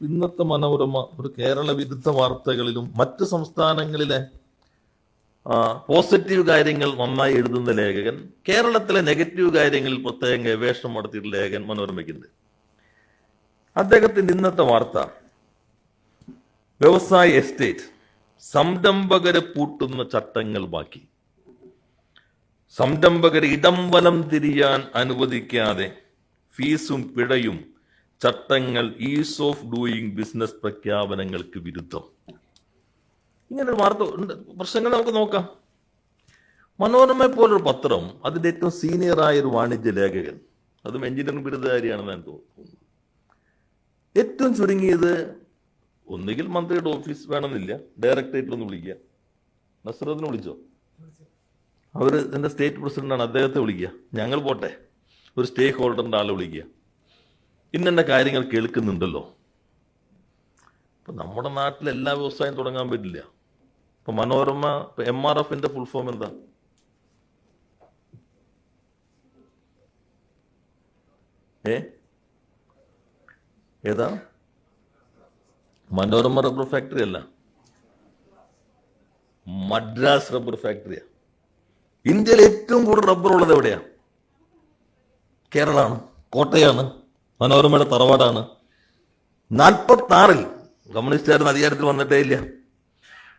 ഇന്നത്തെ മനോരമ ഒരു കേരള വിരുദ്ധ വാർത്തകളിലും മറ്റ് സംസ്ഥാനങ്ങളിലെ പോസിറ്റീവ് കാര്യങ്ങൾ നന്നായി എഴുതുന്ന ലേഖകൻ കേരളത്തിലെ നെഗറ്റീവ് കാര്യങ്ങളിൽ പ്രത്യേകം ഗവേഷണം നടത്തിയിട്ടുള്ള ലേഖകൻ മനോരമയ്ക്കുണ്ട്. അദ്ദേഹത്തിന്റെ ഇന്നത്തെ വാർത്ത വ്യവസായ എസ്റ്റേറ്റ് സംരംഭകരെ പൂട്ടുന്ന ചട്ടങ്ങൾ ബാക്കി. സംരംഭകരെ ഇടം വലം തിരിയാൻ അനുവദിക്കാതെ ഫീസും പിഴയും ചട്ടങ്ങൾ ഈസ് ഓഫ് ഡൂയിങ് ബിസിനസ് പ്രഖ്യാപനങ്ങൾക്ക് വിരുദ്ധം. ഇങ്ങനെ ഒരു വാർത്ത പ്രശ്നങ്ങൾ നമുക്ക് നോക്കാം. മനോരമ പോലൊരു പത്രം അതിന്റെ ഏറ്റവും സീനിയറായ ഒരു വാണിജ്യ ലേഖകൻ. അതും എഞ്ചിനീയറിംഗ് ബിരുദധാരിയാണെന്ന് ഞാൻ തോന്നുന്നു ഏറ്റവും ചുരുങ്ങിയത് ഒന്നുകിൽ മന്ത്രിയുടെ ഓഫീസ് വേണമെന്നില്ല ഡയറക്ടറേറ്റിൽ ഒന്ന് വിളിക്കുക. നസ്രത്തിനെ വിളിച്ചോ? അവർ എന്റെ സ്റ്റേറ്റ് പ്രസിഡന്റാണ് അദ്ദേഹത്തെ വിളിക്കുക. ഞങ്ങൾ പോട്ടെ. ഒരു സ്റ്റേക്ക് ഹോൾഡറിന്റെ ആളെ വിളിക്കുക. ഇന്നെന്ന കാര്യങ്ങൾ കേൾക്കുന്നുണ്ടല്ലോ. ഇപ്പം നമ്മുടെ നാട്ടിൽ എല്ലാ വ്യവസായം തുടങ്ങാൻ പറ്റില്ല. ഇപ്പം മനോരമ എം ആർ എഫിന്റെ ഫുൾ ഫോം എന്താ? ഏ? ഏതാ? മനോരമ റബ്ബർ ഫാക്ടറി അല്ല. മദ്രാസ് റബ്ബർ ഫാക്ടറിയാ ഇന്ത്യയിൽ ഏറ്റവും കൂടുതൽ റബ്ബർ ഉള്ളത് എവിടെയാ? കേരളമാണ്. കോട്ടയാണ്. മനോരമയുടെ തറവാടാണ്. നാൽപ്പത്തി ആറിൽ കമ്മ്യൂണിസ്റ്റുകാരൻ അധികാരത്തിൽ വന്നിട്ടേ ഇല്ല.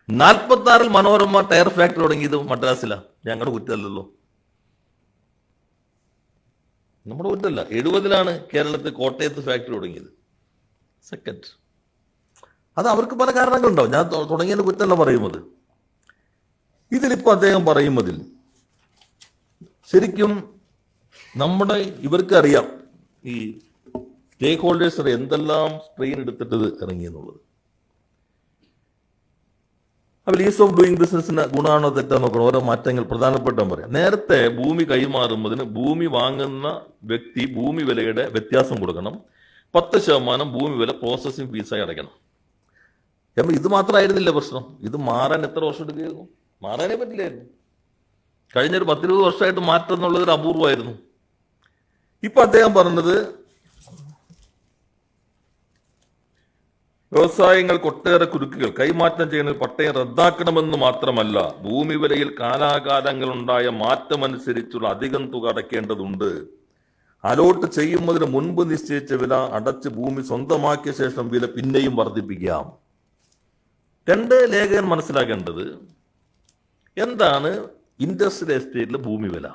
നാൽപ്പത്തി ആറിൽ മനോരമ ടയർ ഫാക്ടറി തുടങ്ങിയത് മദ്രാസിലാണ് ഞങ്ങളുടെ കുറ്റമല്ലല്ലോ നമ്മുടെ കുറ്റമല്ല എഴുപതിലാണ് കേരളത്തിൽ കോട്ടയത്ത് ഫാക്ടറി തുടങ്ങിയത്. സെക്കൻഡ്. അത് അവർക്ക് പല കാരണങ്ങളുണ്ടാവും. ഞാൻ തൊ- തുടങ്ങിയതിന്റെ കുറ്റമല്ല പറയുന്നത്. ഇതിലിപ്പോ അദ്ദേഹം പറയുന്നതിൽ ശരിക്കും നമ്മുടെ ഇവർക്ക് അറിയാം ഈ സ്റ്റേക്ക് ഹോൾഡേഴ്സ് എന്തെല്ലാം സ്ട്രെയിൻ എടുത്തിട്ടത് ഇറങ്ങി എന്നുള്ളത്. അപ്പോൾ ഈസ് ഓഫ് ഡൂയിങ് ബിസിനസ്സിന് ഗുണമാണോ തെറ്റാണോ നോക്കണം. ഓരോ മാറ്റങ്ങൾ പ്രധാനപ്പെട്ട പറയാം. നേരത്തെ ഭൂമി കൈമാറുന്നതിന് ഭൂമി വാങ്ങുന്ന വ്യക്തി ഭൂമി വിലയുടെ വ്യത്യാസം കൊടുക്കണം. പത്ത് ശതമാനം ഭൂമി വില പ്രോസസ്സിംഗ് ഫീസായി അടയ്ക്കണം. അപ്പം ഇത് മാത്രമായിരുന്നില്ല പ്രശ്നം? ഇത് മാറാൻ എത്ര വർഷം എടുക്കുകയായിരുന്നു? മാറാനേ പറ്റില്ലായിരുന്നു. കഴിഞ്ഞൊരു പത്തിരുപത് വർഷമായിട്ട് മാറ്റം എന്നുള്ളത് ഒരു അപൂർവമായിരുന്നു. ഇപ്പൊ അദ്ദേഹം പറഞ്ഞത് വ്യവസായങ്ങൾക്ക് ഒട്ടേറെ കുരുക്കുകൾ കൈമാറ്റം ചെയ്യുന്നതിൽ പട്ടയം റദ്ദാക്കണമെന്ന് മാത്രമല്ല ഭൂമി വിലയിൽ കാലാകാലങ്ങളുണ്ടായ മാറ്റമനുസരിച്ചുള്ള അധികം തുക അടയ്ക്കേണ്ടതുണ്ട്. അലോട്ട് ചെയ്യുന്നതിന് മുൻപ് നിശ്ചയിച്ച വില അടച്ച് ഭൂമി സ്വന്തമാക്കിയ ശേഷം വില പിന്നെയും വർദ്ധിപ്പിക്കാം. രണ്ട് ലേഖകൻ മനസ്സിലാക്കേണ്ടത് എന്താണ് ഇൻഡസ്ട്രിയൽ എസ്റ്റേറ്റിലെ ഭൂമി വില?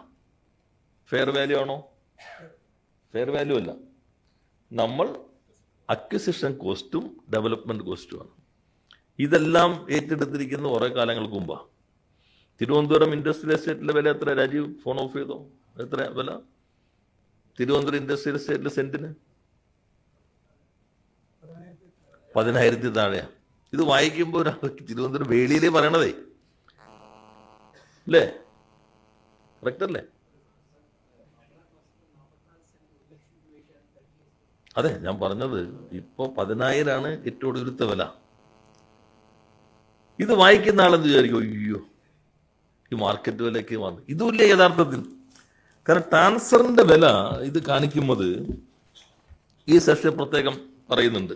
ഫെയർ വാല്യൂ ആണോ? ഫെയർ വാല്യൂ അല്ല. നമ്മൾ അക്വിസിഷൻ കോസ്റ്റും ഡെവലപ്മെന്റ് കോസ്റ്റുമാണ് ഇതെല്ലാം ഏറ്റെടുത്തിരിക്കുന്ന കുറേ കാലങ്ങൾക്ക് മുമ്പാണ് തിരുവനന്തപുരം ഇൻഡസ്ട്രിയൽ എസ്റ്റേറ്റിലെ വില എത്ര രാജീവ് ഫോൺ ഓഫ് ചെയ്തോ? എത്ര വില? തിരുവനന്തപുരം ഇൻഡസ്ട്രിയൽ എസ്റ്റേറ്റിലെ സെന്റിന് പതിനായിരത്തി താഴെയാണ് ഇത് വായിക്കുമ്പോൾ തിരുവനന്തപുരം വേളിയിലേ പറയണതേ. അല്ലേ? കറക്റ്റ് അതെ ഞാൻ പറഞ്ഞത് ഇപ്പൊ പതിനായിരമാണ് ഏറ്റവും ഒടുവിലത്തെ വില. ഇത് വായിക്കുന്ന ആളെന്ന് വിചാരിക്കും? അയ്യോ ഈ മാർക്കറ്റ് വിലയ്ക്ക് വന്നു. ഇതുമില്ല യഥാർത്ഥത്തിൽ. കാരണം ട്രാൻസ്ഫറിന്റെ വില ഇത് കാണിക്കുന്നത് ഈ സെഷൻ പ്രത്യേകം പറയുന്നുണ്ട്.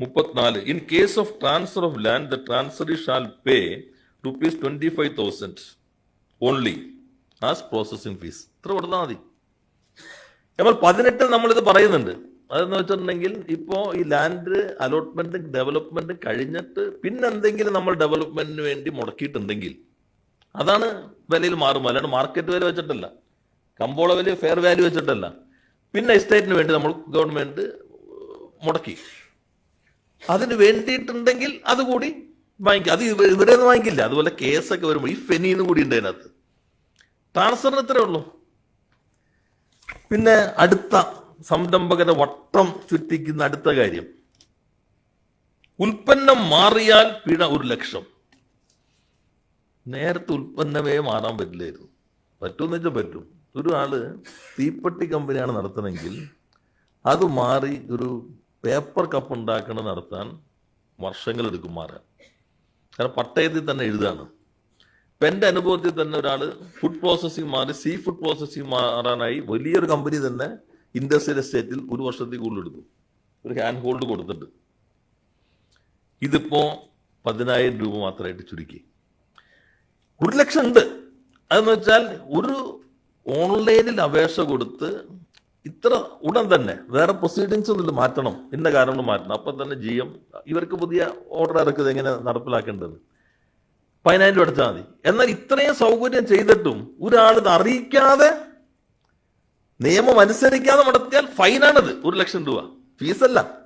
മുപ്പത്തിനാല്. In case of transfer of land the transferee shall pay rupees twenty five thousand only as processing fees ഇത്ര കൊടുത്താൽ മതി. നമ്മൾ പതിനെട്ടിൽ നമ്മളിത് പറയുന്നുണ്ട്. അതെന്ന് വെച്ചിട്ടുണ്ടെങ്കിൽ ഇപ്പോൾ ഈ ലാൻഡ് അലോട്ട്മെന്റ് ഡെവലപ്മെന്റ് കഴിഞ്ഞിട്ട് പിന്നെന്തെങ്കിലും നമ്മൾ ഡെവലപ്മെന്റിന് വേണ്ടി മുടക്കിയിട്ടുണ്ടെങ്കിൽ അതാണ് വിലയിൽ മാറും. അല്ലാണ്ട് മാർക്കറ്റ് വില വെച്ചിട്ടല്ല. കമ്പോള വില ഫെയർ വാല്യൂ വെച്ചിട്ടല്ല. പിന്നെ എസ്റ്റേറ്റിന് വേണ്ടി നമ്മൾ ഗവൺമെന്റ് മുടക്കി. അതിന് വേണ്ടിയിട്ടുണ്ടെങ്കിൽ അതുകൂടി വാങ്ങിക്കുക അത് ഇവ- ഇവരെ വാങ്ങിക്കില്ല. അതുപോലെ കേസൊക്കെ വരുമ്പോൾ ഈ ഫെനിന്ന് കൂടി ഉണ്ട് അതിനകത്ത്. ട്രാൻസ്ഫറിന് ഇത്രേ ഉള്ളൂ. പിന്നെ അടുത്ത സംരംഭകരെ വട്ടം ചുറ്റിക്കുന്ന അടുത്ത കാര്യം. ഉൽപ്പന്നം മാറിയാൽ പിഴ ഒരു ലക്ഷം. നേരത്തെ ഉൽപ്പന്നമേ മാറാൻ പറ്റില്ലായിരുന്നു. പറ്റുമെന്ന് വെച്ചാൽ പറ്റും. ഒരു ആൾ തീപ്പെട്ടി കമ്പനിയാണ് നടത്തണമെങ്കിൽ അത് മാറി ഒരു പേപ്പർ കപ്പ് ഉണ്ടാക്കണ നടത്താൻ വർഷങ്ങൾ എടുക്കും മാറാൻ. കാരണം പട്ടയത്തിൽ തന്നെ എഴുതാണ്. ഇപ്പൊ എന്റെ അനുഭവത്തിൽ തന്നെ ഒരാൾ ഫുഡ് പ്രോസസ്സിംഗ് മാറി സീ ഫുഡ് പ്രോസസ്സിംഗ് മാറാനായി വലിയൊരു കമ്പനി തന്നെ ഇൻഡസ്ട്രിയൽ എസ്റ്റേറ്റിൽ ഒരു വർഷത്തിൽ കൂടുതൽ എടുത്തു. ഒരു ഹാൻഡ് ഹോൾഡ് കൊടുത്തിട്ട്. ഇതിപ്പോ പതിനായിരം രൂപ മാത്രമായിട്ട് ചുരുക്കി. ഒരു ലക്ഷം ഉണ്ട്. അതെന്ന് വെച്ചാൽ ഒരു ഓൺലൈനിൽ അപേക്ഷ കൊടുത്ത് ഇത്ര ഉടൻ തന്നെ വേറെ പ്രൊസീഡിങ്സ് ഒന്നും മാറ്റണം. ഇന്ന കാരണം മാറ്റണം. അപ്പം തന്നെ ജി എം ഇവർക്ക് പുതിയ ഓർഡർ ഇറക്കുന്നത് എങ്ങനെ നടപ്പിലാക്കേണ്ടത്? പതിനായിരം രൂപ അടച്ചാൽ മതി. എന്നാൽ ഇത്രയും സൗകര്യം ചെയ്തിട്ടും ഒരാൾ ഇത് അറിയിക്കാതെ നിയമം അനുസരിക്കാതെ മുടക്കിയാൽ ഫൈനാണത് ഒരു ലക്ഷം രൂപ. ഫീസല്ല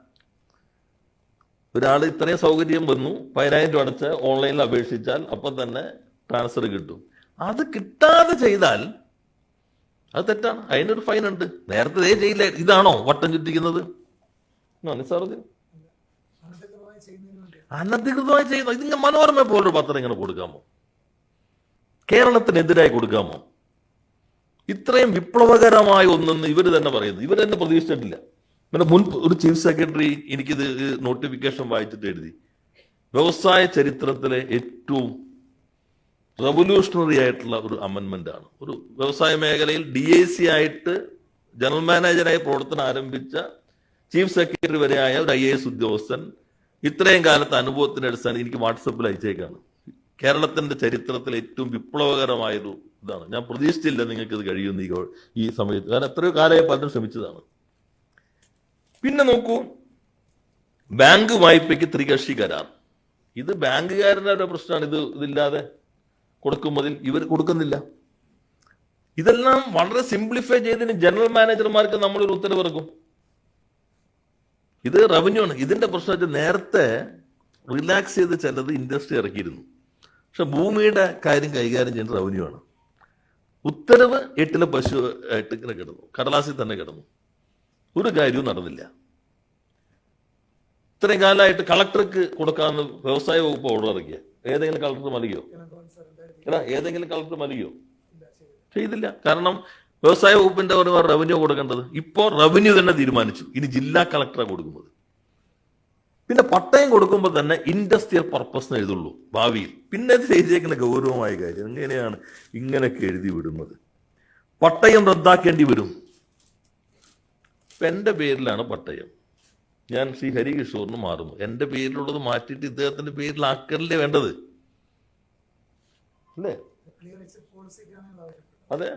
ഒരാൾ ഇത്രയും സൗകര്യം വന്നു പതിനായിരം രൂപ അടച്ച് ഓൺലൈനിൽ അപേക്ഷിച്ചാൽ അപ്പം തന്നെ ട്രാൻസ്ഫർ കിട്ടും. അത് കിട്ടാതെ ചെയ്താൽ അത് തെറ്റാണ്. അതിനൊരു ഫൈൻ ഉണ്ട്. നേരത്തെ ചെയ്യില്ല? ഇതാണോ വട്ടം ചുറ്റിക്കുന്നത്? വേണ്ടി അനധികൃതമായി ചെയ്യുന്നു ഇതിങ്ങനെ മനോരമ പോലൊരു പത്രം ഇങ്ങനെ കൊടുക്കാമോ? കേരളത്തിനെതിരായി കൊടുക്കാമോ? ഇത്രയും വിപ്ലവകരമായ ഒന്നെന്ന് ഇവർ തന്നെ പറയുന്നു ഇവർ തന്നെ പ്രതീക്ഷിച്ചിട്ടില്ല. പിന്നെ മുൻ ഒരു ചീഫ് സെക്രട്ടറി എനിക്കിത് നോട്ടിഫിക്കേഷൻ വായിച്ചിട്ട് എഴുതി. വ്യവസായ ചരിത്രത്തിലെ ഏറ്റവും റവല്യൂഷണറി ആയിട്ടുള്ള ഒരു അമെന്മെന്റ് ആണ്. ഒരു വ്യവസായ മേഖലയിൽ ഡി ഐ സി ആയിട്ട് ജനറൽ മാനേജറായി പ്രവർത്തനം ആരംഭിച്ച ചീഫ് സെക്രട്ടറി വരെയായ ഒരു ഐ എ എസ് ഉദ്യോഗസ്ഥൻ ഇത്രയും കാലത്തെ അനുഭവത്തിന്റെ അടിസ്ഥാനം എനിക്ക് വാട്സപ്പിൽ അയച്ചേക്കാണ്. കേരളത്തിന്റെ ചരിത്രത്തിൽ ഏറ്റവും വിപ്ലവകരമായൊരു ഇതാണ്. ഞാൻ പ്രതീക്ഷിച്ചില്ല നിങ്ങൾക്ക് ഇത് കഴിയുന്ന ഈ സമയത്ത്. കാരണം എത്രയോ കാലമായി പലരും ശ്രമിച്ചതാണ്. പിന്നെ നോക്കൂ. ബാങ്ക് വായ്പയ്ക്ക് ത്രികക്ഷി കരാർ. ഇത് ബാങ്കുകാരുടെ ഒരു പ്രശ്നമാണ്. ഇത് ഇതില്ലാതെ കൊടുക്കുമ്പോൾ ഇവർ കൊടുക്കുന്നില്ല. ഇതെല്ലാം വളരെ സിംപ്ലിഫൈ ചെയ്തതിന് ജനറൽ മാനേജർമാർക്ക് നമ്മളൊരു ഉത്തരവ് ഇറക്കും ഇത് റവന്യൂ ആണ്. ഇതിന്റെ പ്രശ്നം വെച്ചാൽ നേരത്തെ റിലാക്സ് ചെയ്ത് ചിലത് ഇൻഡസ്ട്രി ഇറക്കിയിരുന്നു. പക്ഷെ ഭൂമിയുടെ കാര്യം കൈകാര്യം ചെയ്യുന്നത് റവന്യൂ ആണ്. ഉത്തരവ് എട്ടിലെ പശു ആയിട്ട് ഇങ്ങനെ കിടന്നു. കടലാസിൽ തന്നെ കിടന്നു. ഒരു കാര്യവും നടന്നില്ല. ഇത്രയും കാലമായിട്ട് കളക്ടർക്ക് കൊടുക്കാമെന്ന് വ്യവസായ വകുപ്പ് ഓർഡർ ഇറക്കിയ. ഏതെങ്കിലും കളക്ടർ മതിയോ? ഏതെങ്കിലും കളക്ടർ മതിയോ? ചെയ്തില്ല. കാരണം വ്യവസായ വകുപ്പിന്റെ ഒരു റവന്യൂ കൊടുക്കേണ്ടത്. ഇപ്പോൾ റവന്യൂ തന്നെ തീരുമാനിച്ചു. ഇനി ജില്ലാ കളക്ടറെ കൊടുക്കുന്നത്. പിന്നെ പട്ടയം കൊടുക്കുമ്പോൾ തന്നെ ഇൻഡസ്ട്രിയൽ പർപ്പസ് എഴുതുള്ളൂ ഭാവിയിൽ. പിന്നെ ഇത് എഴുതിയേക്കുന്ന ഗൗരവമായ കാര്യം എങ്ങനെയാണ് ഇങ്ങനെയൊക്കെ എഴുതി വിടുന്നത്? പട്ടയം റദ്ദാക്കേണ്ടി വരും. ഇപ്പൊ എന്റെ പേരിലാണ് പട്ടയം. ഞാൻ ശ്രീ ഹരികിഷോറിന് മാറുന്നു. എന്റെ പേരിലുള്ളത് മാറ്റിയിട്ട് ഇദ്ദേഹത്തിന്റെ പേരിലാക്കലല്ലേ വേണ്ടത്? അല്ലേ? അതെ.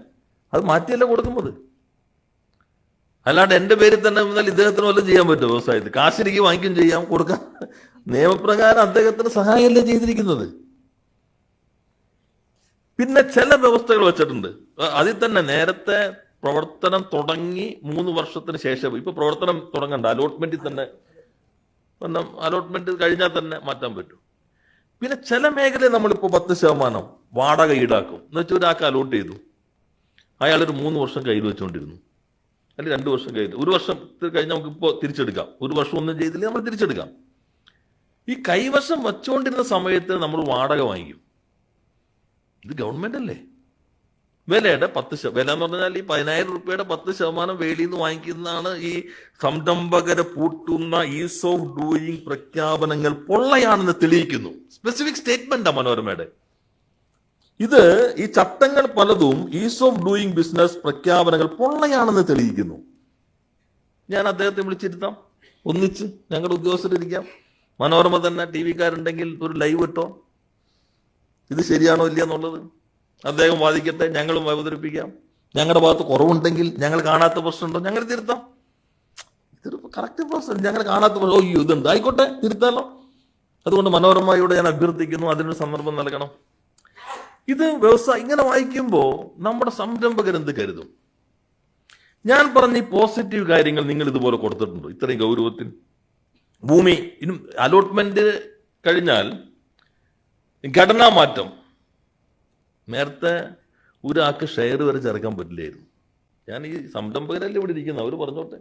അത് മാറ്റിയല്ല കൊടുക്കുന്നത്? അല്ലാണ്ട് എന്റെ പേരിൽ തന്നെ എന്നാൽ ഇദ്ദേഹത്തിന് വല്ലതും ചെയ്യാൻ പറ്റുമോ വ്യവസായത്തിൽ? കാശിനിക്ക് വാങ്ങിക്കും ചെയ്യാം കൊടുക്കാം. നിയമപ്രകാരം അദ്ദേഹത്തിന് സഹായമല്ലേ ചെയ്തിരിക്കുന്നത്? പിന്നെ ചില വ്യവസ്ഥകൾ വെച്ചിട്ടുണ്ട്. അതിൽ തന്നെ നേരത്തെ പ്രവർത്തനം തുടങ്ങി മൂന്ന് വർഷത്തിന് ശേഷം ഇപ്പൊ പ്രവർത്തനം തുടങ്ങണ്ട അലോട്ട്മെന്റിൽ തന്നെ അലോട്ട്മെന്റ് കഴിഞ്ഞാൽ തന്നെ മാറ്റാൻ പറ്റും. പിന്നെ ചില മേഖലയിൽ നമ്മളിപ്പോൾ പത്ത് ശതമാനം വാടക ഈടാക്കും. എന്ന് വെച്ചാൽ ഒരാൾക്ക് അലോട്ട് ചെയ്തു. അയാൾ ഒരു മൂന്ന് വർഷം കയ്യിൽ വെച്ചുകൊണ്ടിരുന്നു അല്ലെങ്കിൽ രണ്ട് വർഷം കയ്യിൽ. ഒരു വർഷം കഴിഞ്ഞ് നമുക്ക് ഇപ്പോൾ തിരിച്ചെടുക്കാം. ഒരു വർഷം ഒന്നും ചെയ്തില്ലെങ്കിൽ നമ്മൾ തിരിച്ചെടുക്കാം. ഈ കൈവശം വെച്ചുകൊണ്ടിരുന്ന സമയത്ത് നമ്മൾ വാടക വാങ്ങിക്കും. ഇത് ഗവൺമെന്റ് അല്ലേ? വിലയുടെ പത്ത് വില എന്ന് പറഞ്ഞാൽ ഈ പതിനായിരം റുപ്യയുടെ പത്ത് ശതമാനം വേലിയിൽ നിന്ന് വാങ്ങിക്കുന്നതാണ് ഈ സംരംഭകരെ പൂട്ടുന്ന ഈസ് ഓഫ് ഡൂയിങ് പ്രഖ്യാപനങ്ങൾ പൊള്ളയാണെന്ന് തെളിയിക്കുന്നു. സ്പെസിഫിക് സ്റ്റേറ്റ്മെന്റാ മനോരമയുടെ. ഇത് ഈ ചട്ടങ്ങൾ പലതും ഈസ് ഓഫ് ഡൂയിങ് ബിസിനസ് പ്രഖ്യാപനങ്ങൾ പൊള്ളയാണെന്ന് തെളിയിക്കുന്നു. ഞാൻ അദ്ദേഹത്തെ വിളിച്ചിരുത്താം. ഒന്നിച്ച് ഞങ്ങളുടെ ഉദ്യോഗസ്ഥരിരിക്കാം. മനോരമ തന്നെ ടി വിക്കാരുണ്ടെങ്കിൽ ഒരു ലൈവ് ഇട്ടോ? ഇത് ശരിയാണോ ഇല്ല എന്നുള്ളത് അദ്ദേഹം വാദിക്കട്ടെ ഞങ്ങളും അവതരിപ്പിക്കാം. ഞങ്ങളുടെ ഭാഗത്ത് കുറവുണ്ടെങ്കിൽ ഞങ്ങൾ കാണാത്ത പ്രശ്നമുണ്ടോ? ഞങ്ങൾ തിരുത്താം. ഇതൊരു കറക്റ്റ് പ്രശ്നം ഞങ്ങൾ കാണാത്ത പ്രശ്നം. ഓ ഇതുണ്ട്. ആയിക്കോട്ടെ തിരുത്താലോ. അതുകൊണ്ട് മനോരമയോട് ഞാൻ അഭ്യർത്ഥിക്കുന്നു അതിനൊരു സന്ദർഭം നൽകണം. ഇത് വ്യവസായം ഇങ്ങനെ വായിക്കുമ്പോൾ നമ്മുടെ സംരംഭകർ എന്ത് കരുതും? ഞാൻ പറഞ്ഞ ഈ പോസിറ്റീവ് കാര്യങ്ങൾ നിങ്ങൾ ഇതുപോലെ കൊടുത്തിട്ടുണ്ടോ? ഇത്രയും ഗൗരവത്തിൽ. ഭൂമി ഇനി അലോട്ട്മെന്റ് കഴിഞ്ഞാൽ ഘടനാ മാറ്റം. നേരത്തെ ഒരാൾക്ക് ഷെയർ വരെ ചേർക്കാൻ പറ്റില്ലായിരുന്നു. ഞാൻ ഈ സംരംഭകരല്ലേ ഇവിടെ ഇരിക്കുന്നത്? അവർ പറഞ്ഞോട്ടെ.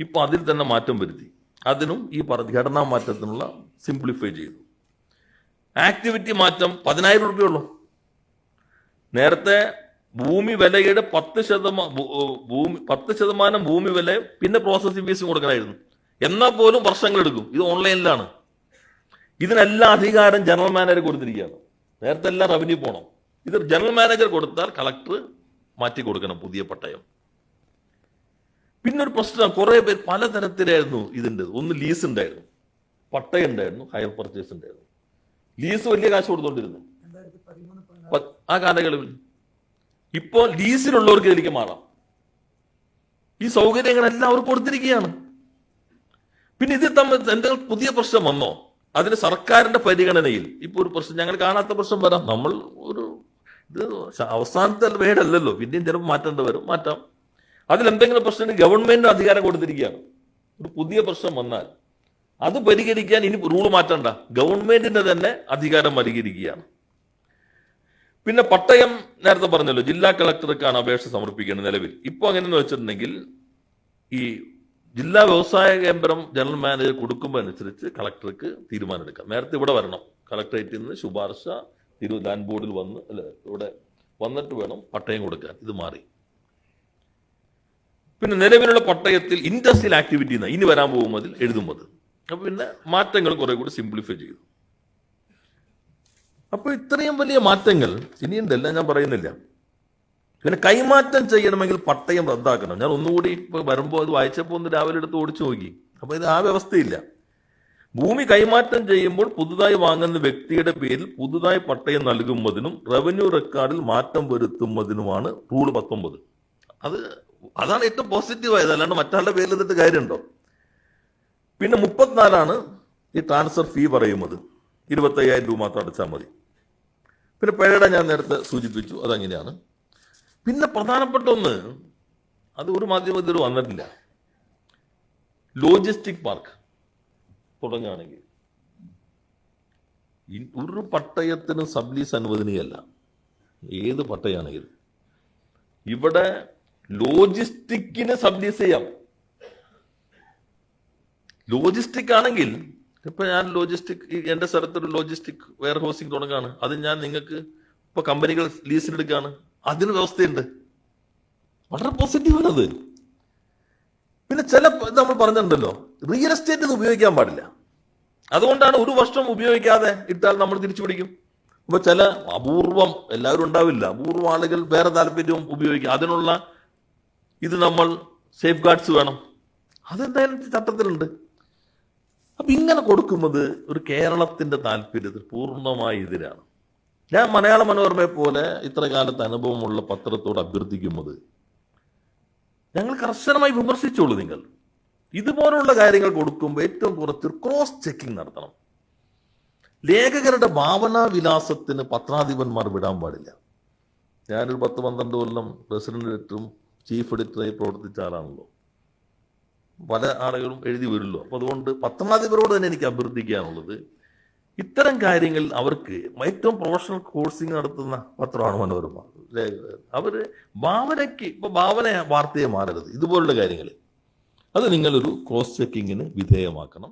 ഇപ്പൊ അതിൽ തന്നെ മാറ്റം വരുത്തി. അതിനും ഈ പറഞ്ഞ ഘടനാ മാറ്റത്തിനുള്ള സിംപ്ലിഫൈ ചെയ്തു. ആക്ടിവിറ്റി മാറ്റം പതിനായിരം റുപ്യുള്ളൂ നേരത്തെ ഭൂമി വിലയുടെ പത്ത് ശതമാനം ഭൂമി പത്ത് ശതമാനം ഭൂമി വില പിന്നെ പ്രോസസ്സിംഗ് ഫീസും കൊടുക്കണമായിരുന്നു. എന്നാൽ പോലും വർഷങ്ങളെടുക്കും ഇത് ഓൺലൈനിലാണ്. ഇതിനെല്ലാം അധികാരം ജനറൽ മാനേജർ കൊടുത്തിരിക്കുകയാണ്. നേരത്തെ എല്ലാം റവന്യൂ പോകണം ഇത് ജനറൽ മാനേജർ കൊടുത്താൽ കളക്ടർ മാറ്റി കൊടുക്കണം പുതിയ പട്ടയം. പിന്നെ ഒരു പ്രശ്നം കുറെ പേര് പലതരത്തിലായിരുന്നു ഇതിന്റെ ഒന്ന് ലീസ് ഉണ്ടായിരുന്നു. പട്ടയം ഉണ്ടായിരുന്നു ഹയർ പർച്ചേസ് ഉണ്ടായിരുന്നു. ലീസ് വലിയ കാശ് കൊടുത്തോണ്ടിരുന്നു. ആ കാലയളവിൽ. ഇപ്പോ ലീസിലുള്ളവർക്ക് ഇതിലേക്ക് മാറാം. ഈ സൗകര്യങ്ങളെല്ലാം അവർ കൊടുത്തിരിക്കുകയാണ്. പിന്നെ ഇത് തമ്മിൽ എന്തെങ്കിലും പുതിയ പ്രശ്നം വന്നോ? അതിന് സർക്കാരിന്റെ പരിഗണനയിൽ. ഇപ്പൊ ഒരു പ്രശ്നം ഞങ്ങൾ കാണാത്ത പ്രശ്നം വരാം. നമ്മൾ ഒരു ഇത് അവസാനത്തെ വേടല്ലല്ലോ. പിന്നെയും ചിലപ്പോൾ മാറ്റേണ്ടി വരും. മാറ്റാം. അതിൽ എന്തെങ്കിലും പ്രശ്നം ഗവൺമെന്റിന് അധികാരം കൊടുത്തിരിക്കുകയാണ്. ഒരു പുതിയ പ്രശ്നം വന്നാൽ അത് പരിഹരിക്കാൻ ഇനി റൂൾ മാറ്റണ്ട. ഗവൺമെന്റിന്റെ തന്നെ അധികാരം പരിഹരിക്കുകയാണ്. പിന്നെ പട്ടയം നേരത്തെ പറഞ്ഞല്ലോ ജില്ലാ കളക്ടർക്കാണ് അപേക്ഷ സമർപ്പിക്കേണ്ടത് നിലവിൽ. ഇപ്പോൾ അങ്ങനെയെന്ന് വെച്ചിട്ടുണ്ടെങ്കിൽ ഈ ജില്ലാ വ്യവസായ കേന്ദ്രം ജനറൽ മാനേജർ കൊടുക്കുമ്പോൾ അനുസരിച്ച് കളക്ടർക്ക് തീരുമാനമെടുക്കാം. നേരത്തെ ഇവിടെ വരണം. കളക്ടറേറ്റിൽ നിന്ന് ശുപാർശ തിരു ലാൻഡ് ബോർഡിൽ വന്ന് അല്ല ഇവിടെ വന്നിട്ട് വേണം പട്ടയം കൊടുക്കാൻ. ഇത് മാറി. പിന്നെ നിലവിലുള്ള പട്ടയത്തിൽ ഇൻഡസ്ട്രിയൽ ആക്ടിവിറ്റി എന്നാണ് ഇനി വരാൻ പോകുമ്പോൾ എഴുതുമ്പോൾ അപ്പൊ പിന്നെ മാറ്റങ്ങൾ കുറെ കൂടി സിംപ്ലിഫൈ ചെയ്തു. അപ്പോൾ ഇത്രയും വലിയ മാറ്റങ്ങൾ ഇനിയുണ്ടല്ല ഞാൻ പറയുന്നില്ല. പിന്നെ കൈമാറ്റം ചെയ്യണമെങ്കിൽ പട്ടയം റദ്ദാക്കണം. ഞാൻ ഒന്നുകൂടി ഇപ്പൊ വരുമ്പോൾ അത് വായിച്ചപ്പോൾ ഒന്ന് രാവിലെ എടുത്ത് ഓടിച്ചു നോക്കി. അപ്പൊ ഇത് ആ വ്യവസ്ഥയില്ല. ഭൂമി കൈമാറ്റം ചെയ്യുമ്പോൾ പുതുതായി വാങ്ങുന്ന വ്യക്തിയുടെ പേരിൽ പുതുതായി പട്ടയം നൽകുന്നതിനും റവന്യൂ റെക്കോർഡിൽ മാറ്റം വരുത്തുന്നതിനുമാണ് റൂൾ പത്തൊമ്പത്. അത് അതാണ് ഏറ്റവും പോസിറ്റീവ് ആയത്. അല്ലാണ്ട് മറ്റാളുടെ പേരിൽ എന്നിട്ട് കാര്യമുണ്ടോ? പിന്നെ മുപ്പത്തിനാലാണ് ഈ ട്രാൻസ്ഫർ ഫീ പറയുന്നത്. ഇരുപത്തയ്യായിരം രൂപ മാത്രം അടച്ചാൽ മതി. പിന്നെ പിഴയുടെ ഞാൻ നേരത്തെ സൂചിപ്പിച്ചു അതങ്ങനെയാണ്. പിന്നെ പ്രധാനപ്പെട്ട ഒന്ന് അത് ഒരു മാധ്യമത്തിൽ വന്നിട്ടില്ല. ലോജിസ്റ്റിക് പാർക്ക് തുടങ്ങുകയാണെങ്കിൽ ഒരു പട്ടയത്തിന് സബ്ലീസ് അനുവദനീയല്ല. ഏത് പട്ടയാണെങ്കിലും. ഇവിടെ ലോജിസ്റ്റിക്കിന് സബ്ലീസ് ചെയ്യാം. ലോജിസ്റ്റിക് ആണെങ്കിൽ ഇപ്പൊ ഞാൻ ലോജിസ്റ്റിക് എന്റെ സ്ഥലത്തൊരു ലോജിസ്റ്റിക് വെയർ ഹൗസിംഗ് തുടങ്ങാണ്. അത് ഞാൻ നിങ്ങൾക്ക് ഇപ്പൊ കമ്പനികൾ ലീസിനെടുക്കാണ് അതിന് വ്യവസ്ഥയുണ്ട്. വളരെ പോസിറ്റീവാണ് അത്. പിന്നെ ചില നമ്മൾ പറഞ്ഞിട്ടുണ്ടല്ലോ റിയൽ എസ്റ്റേറ്റ് ഇത് ഉപയോഗിക്കാൻ പാടില്ല. അതുകൊണ്ടാണ് ഒരു വർഷം ഉപയോഗിക്കാതെ ഇട്ടാൽ നമ്മൾ തിരിച്ചു പിടിക്കും. അപ്പൊ ചില അപൂർവം എല്ലാവരും ഉണ്ടാവില്ല. അപൂർവം ആളുകൾ വേറെ താല്പര്യവും ഉപയോഗിക്കും. അതിനുള്ള ഇത് നമ്മൾ സേഫ് ഗാർഡ്സ് വേണം. അതെന്തായാലും ചട്ടത്തിലുണ്ട്. അപ്പൊ ഇങ്ങനെ കൊടുക്കുന്നത് ഒരു കേരളത്തിന്റെ താല്പര്യത്തിൽ പൂർണമായി എതിരാണ്. ഞാൻ മലയാള മനോരമയെ പോലെ ഇത്ര കാലത്ത് അനുഭവമുള്ള പത്രത്തോട് അഭ്യർത്ഥിക്കുന്നത് ഞങ്ങൾ കർശനമായി വിമർശിച്ചോളൂ നിങ്ങൾ. ഇതുപോലുള്ള കാര്യങ്ങൾ കൊടുക്കുമ്പോൾ ഏറ്റവും കുറച്ച് ക്രോസ് ചെക്കിംഗ് നടത്തണം. ലേഖകരുടെ ഭാവനാ വിലാസത്തിന് പത്രാധിപന്മാർ വിടാൻ പാടില്ല. ഞാനൊരു പത്ത് പന്ത്രണ്ട് കൊല്ലം പ്രസിഡന്റ് എഡിറ്ററും ചീഫ് എഡിറ്ററായി പ്രവർത്തിച്ച ആളാണല്ലോ. പല ആളുകളും എഴുതി വരുമല്ലോ അപ്പോൾ അതുകൊണ്ട് പത്രാധിപരോട് തന്നെ എനിക്ക് അഭ്യർത്ഥിക്കാനുള്ളത് ഇത്തരം കാര്യങ്ങളിൽ അവർക്ക് ഏറ്റവും പ്രൊഫഷണൽ കോഴ്സിംഗ് നടത്തുന്ന പത്രമാണ് മനോരമ. അവർ ഭാവനയ്ക്ക് ഇപ്പൊ ഭാവന വാർത്തയെ മാറരുത്. ഇതുപോലുള്ള കാര്യങ്ങൾ അത് നിങ്ങളൊരു ക്രോസ് ചെക്കിങ്ങിന് വിധേയമാക്കണം.